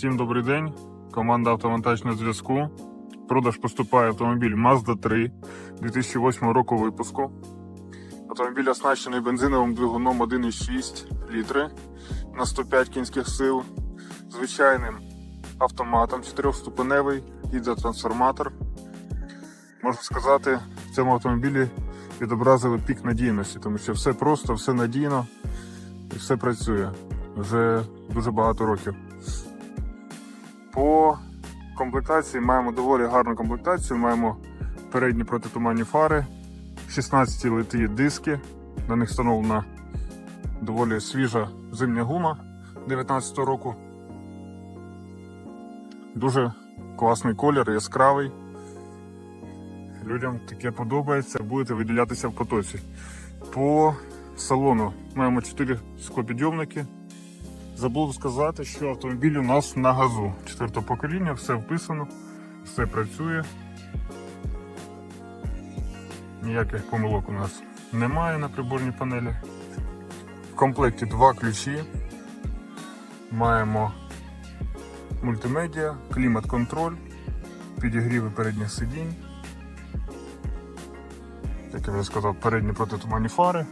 Всім добрий день. Команда автомонтаж на зв'язку. Продаж поступає автомобіль Mazda 3 2008 року випуску. Автомобіль оснащений бензиновим двигуном 1,6 літри на 105 кінських сил, звичайним автоматом 4-ступеневий, гідротрансформатор. Можна сказати, в цьому автомобілі відобразили пік надійності, тому що все просто, все надійно і все працює вже дуже багато років. По комплектації маємо доволі гарну комплектацію. Маємо передні протитуманні фари, 16 литії диски. На них встановлена доволі свіжа зимня гума 19 року. Дуже класний колір, яскравий. Людям таке подобається, будете виділятися в потоці. По салону маємо 4 склопідйомники. Забув сказати, що автомобіль у нас на газу. Четвертого покоління, все вписано, все працює. Ніяких помилок у нас немає на приборній панелі. В комплекті два ключі. Маємо мультимедіа, клімат-контроль, підігріви передніх сидінь. Як я вже сказав, передні протитуманні фари.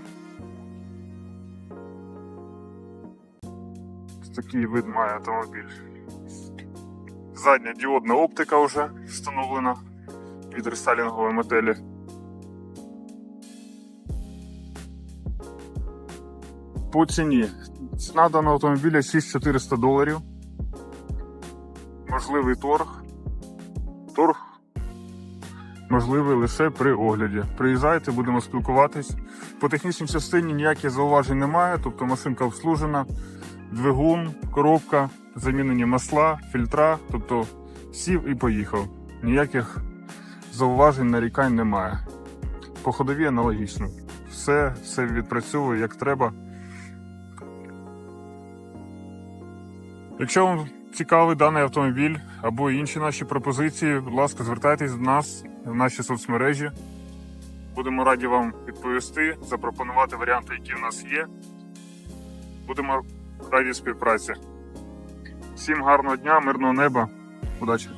Такий вид має автомобіль. Задня діодна оптика вже встановлена від рестайлінгової моделі. По ціні. Ціна даного автомобіля 6400 доларів. Можливий торг. Торг можливий лише при огляді. Приїжджайте, будемо спілкуватись. По технічній частині ніяких зауважень немає, тобто машинка обслужена, двигун, коробка, замінені масла, фільтра, тобто сів і поїхав. Ніяких зауважень, нарікань немає. По ходові аналогічно. Все, все відпрацьовує як треба. Якщо вам цікавий даний автомобіль або інші наші пропозиції, будь ласка, звертайтесь до нас в наші соцмережі. Будемо раді вам відповісти, запропонувати варіанти, які в нас є. Будемо раді співпраці. Всім гарного дня, мирного неба, удачі!